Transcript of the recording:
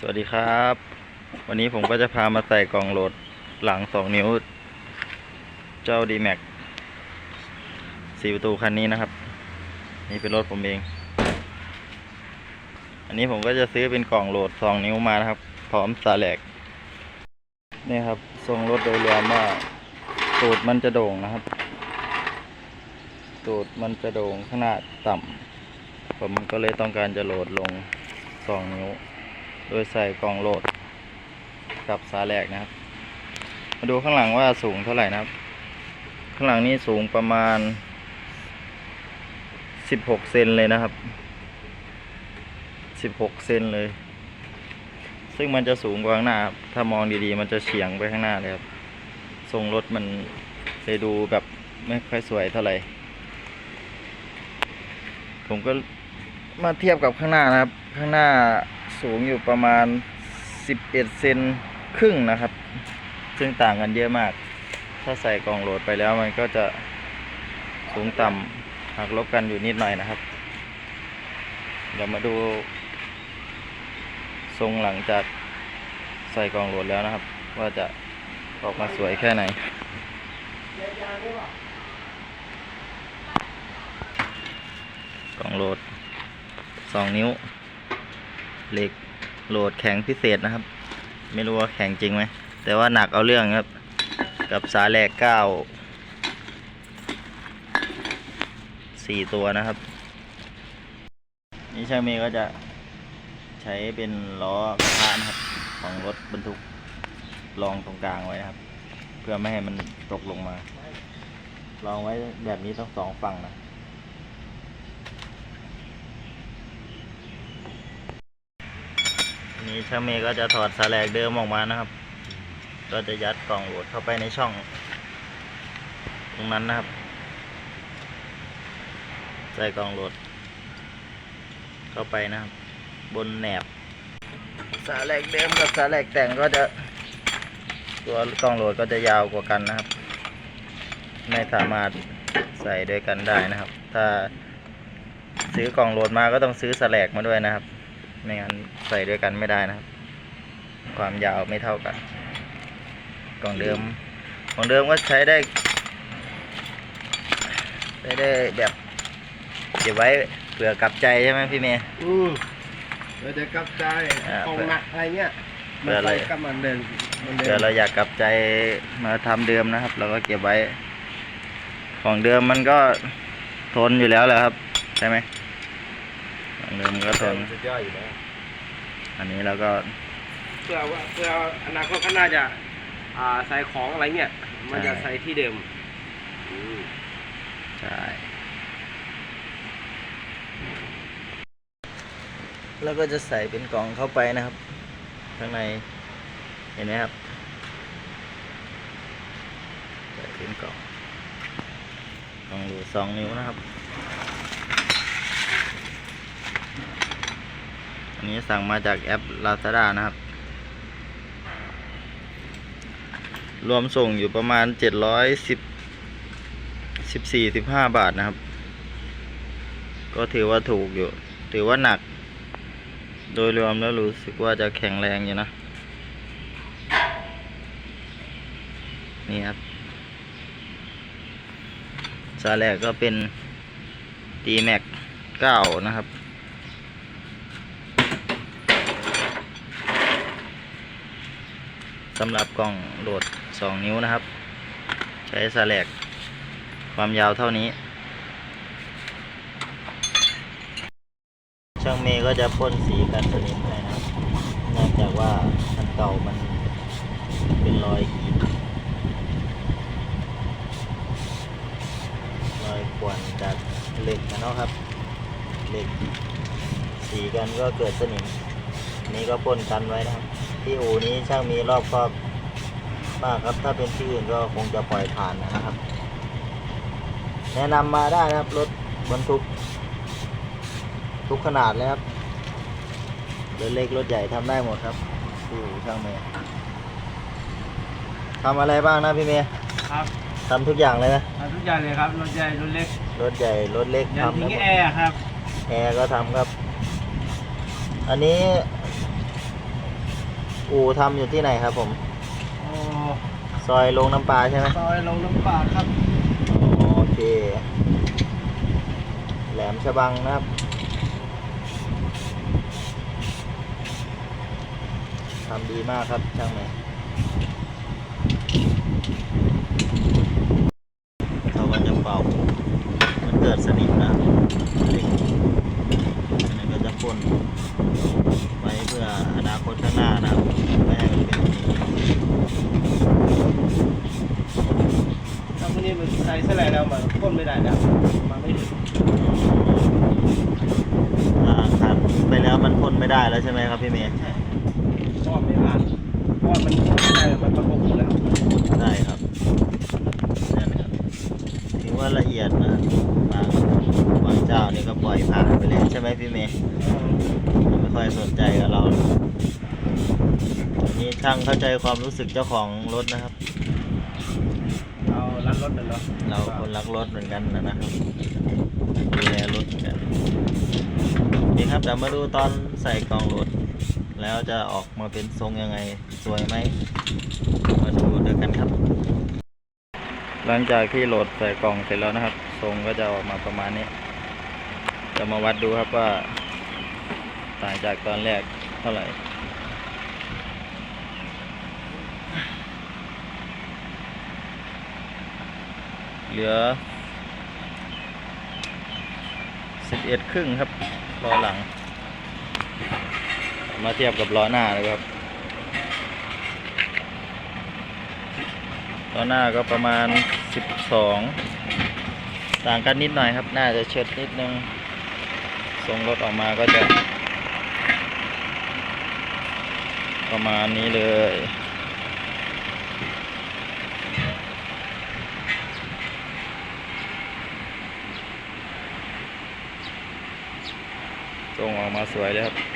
สวัสดีครับ วันนี้ผมก็จะพามาใส่กล่องโหลดหลังสองนิ้ว เจ้า d m a x สี่ประตูคันนี้นะครับ นี่เป็นรถผมเอง อันนี้ผมก็จะซื้อเป็นกล่องโหลดสองนิ้วมานะครับ พร้อมสาแหลกนี่ครับทรงรถโดยรวมว่าตูดมันจะโด่งนะครับ ตูดมันจะโด่งขนาดต่ำผมก็เลยต้องการจะโหลดลงสองนิ้ว โดยใส่กล่องโหลดกับสาแหลกนะครับ มาดูข้างหลังว่าสูงเท่าไหร่นะครับ ข้างหลังนี้สูงประมาณ 16 เซนเลยนะครับ 16 เซนเลย ซึ่งมันจะสูงกว่าข้างหน้าครับถ้ามองดีๆ มันจะเฉียงไปข้างหน้าเลยครับ ทรงรถมันเลยดูแบบไม่ค่อยสวยเท่าไหร่ ผมก็มาเทียบกับข้างหน้านะครับ ข้างหน้า สูงอยู่ประมาณ 11 เซนครึ่งนะครับ ซึ่งต่างกันเยอะมาก ถ้าใส่กล่องโหลดไปแล้วมันก็จะสูงต่ำหักลบกันอยู่นิดหน่อยนะครับ เดี๋ยวมาดู ทรงหลังจากใส่กล่องโหลดแล้วนะครับ ว่าจะออกมาสวยแค่ไหนกล่องโหลดสองนิ้ว เหล็กโหลดแข็งพิเศษนะครับ ไม่รู้ว่าแข็งจริงไหม แต่ว่าหนักเอาเรื่องครับ กับสาแหลกเก้าสี่ตัวนะครับ นี่ช่างเมย์ก็จะใช้เป็นล้อกระทะนะครับ ของรถบรรทุกรองตรงกลางไว้นะครับ เพื่อไม่ให้มันตกลงมา ลองไว้แบบนี้ต้องสองฝั่งนะ นี่ช่างเมย์ก็จะถอดสแลกเดิมออกมานะครับ ก็จะยัดกล่องโหลดเข้าไปในช่อง ตรงนั้นนะครับ ใส่กล่องโหลด เข้าไปนะครับ บนแหนบสาแหลกเดิมกับสาแหลกแต่งก็จะ ตัวกล่องโหลดก็จะยาวกว่ากันนะครับ ไม่สามารถใส่ด้วยกันได้นะครับ ถ้าซื้อกล่องโหลดมาก็ต้องซื้อสแลกมาด้วยนะครับ ไม่งั้นใส่ด้วยกันไม่ได้นะครับ ความยาวไม่เท่ากันกล่องเดิมกล่องเดิมก็ใช้ได้ใช้ได้แบบเก็บไว้เผื่อกลับใจใช่ไหมพี่เมย์ อืมเราจะกลับใจอ่า ของหนักอะไรเงี้ยเพื่ออะไรมันใส่กับมันเดินมันเดิเผื่อนเราอยากกลับใจมาทำเดิมนะครับเราก็เก็บไว้ ของเดิมมันก็ทนอยู่แล้วแหละครับ ใช่ไหมของ เดิมมันก็ทนสุดยอดอยู่แล้วอันนี้เราก็เพื่อว่าเพื่ออนาคตข้างหน้าจะอ่าใส่ของอะไรเงี้ยมันจะใช่ใส่ที่เดิมอืมใช่แล้วก็จะใส่เป็นกล่องเข้าไปนะครับ ข้างในเห็นไหมครับใส่เป็นกล่องกล่องดูสองนิ้วนะครับ นี้สั่งมาจากแอป Lazada นะครับ รวมส่งอยู่ประมาณเจ็ดร้อยสิบสิบสี่สิบห้าบาทนะครับ ก็ถือว่าถูกอยู่ ถือว่าหนัก โดยรวมแล้วรู้สึกว่าจะแข็งแรงอยู่นะ นี่ครับสาแรกก็เป็น d m a x 9 นะครับ สำหรับกล่องโหลด 2 นิ้วนะครับ ใช้สแลกความยาวเท่านี้ ช่างเมย์ก็จะพ่นสีกันสนิมให้นะครับเนื่องจากว่าอันเก่ามันเป็นรอยขีดรอยขวนจากเหล็กนะเนาะครับเหล็กสีกันก็เกิดสนิมอันนี้ก็พ่นกันไว้นะครับ ที่อู่นี้ช่างมีรอบครอบมากครับถ้าเป็นที่อื่นก็คงจะปล่อยผ่านนะครับ แนะนำมาได้นะครับรถบรรทุก ทุกขนาดเลยครับรถเล็กรถใหญ่ทำได้หมดครับดูช่างเมย์ทำอะไรบ้างนะพี่เมย์ครับทำทุกอย่างเลยนะทำทุกอย่างเลยครับรถใหญ่รถเล็กรถใหญ่รถเล็กยันทำทิ้งได้หมดแอร์ครับแอร์ก็ทำครับ อันนี้ อูทำอยู่ที่ไหนครับผม อ๋อซอยลงน้ำปลาใช่ไหมซอยลงน้ำปลาครับอ๋อโอเค แหลมฉบังนะครับทำดีมากครับช่างเมย์เขาก็จะเป่า มันเกิดสนิมนะครับเหล็กอันนี้ก็จะพ่นไว้เพื่ออนาคตข้างหน้านะครับไม่ให้มันเป็นอย่างนี้ ถ้าพวกนี้มันใส่เสลายแล้วมันพ่น ไม่ได้แล้วมันไม่ถึงอ่าขันไปแล้วมันพ่นไม่ได้แล้วใช่ไหมครับพี่เมย์ใช่เพราะว่าไม่ผ่านเพราะว่ามันไม่ได้มันประกบหมดแล้วใช่ครับนั่นครับถือว่าละเอียดนะบางบางเจ้านี่ก็ปล่อยผ่านไปเลยใช่ไหมพี่เมย์ไม่ค่อยสนใจกับเรานี่ช่างเข้าใจความรู้สึกเจ้าของรถนะครับ รถเลยเนาะเราคนรักรถเหมือนกันนะนะครับดูแลรถกันนี่ครับเดี๋ยวมาดูตอนใส่กล่องรถแล้วจะออกมาเป็นทรงยังไงสวยไหมมาดูด้วยกันครับ หลังจากที่โหลดใส่กล่องเสร็จแล้วนะครับ ทรงก็จะออกมาประมาณนี้ จะมาวัดดูครับว่า ต่างจากตอนแรกเท่าไหร่ เหลือสิบเอ็ดครึ่งครับล้อหลัง มาเทียบกับล้อหน้าเลยครับล้อหน้าก็ประมาณสิบสองต่างกันนิดหน่อยครับ น่าจะเชิดนิดนึงทรงรถออกมาก็จะ ประมาณนี้เลย ออกมาสวยเลยครับ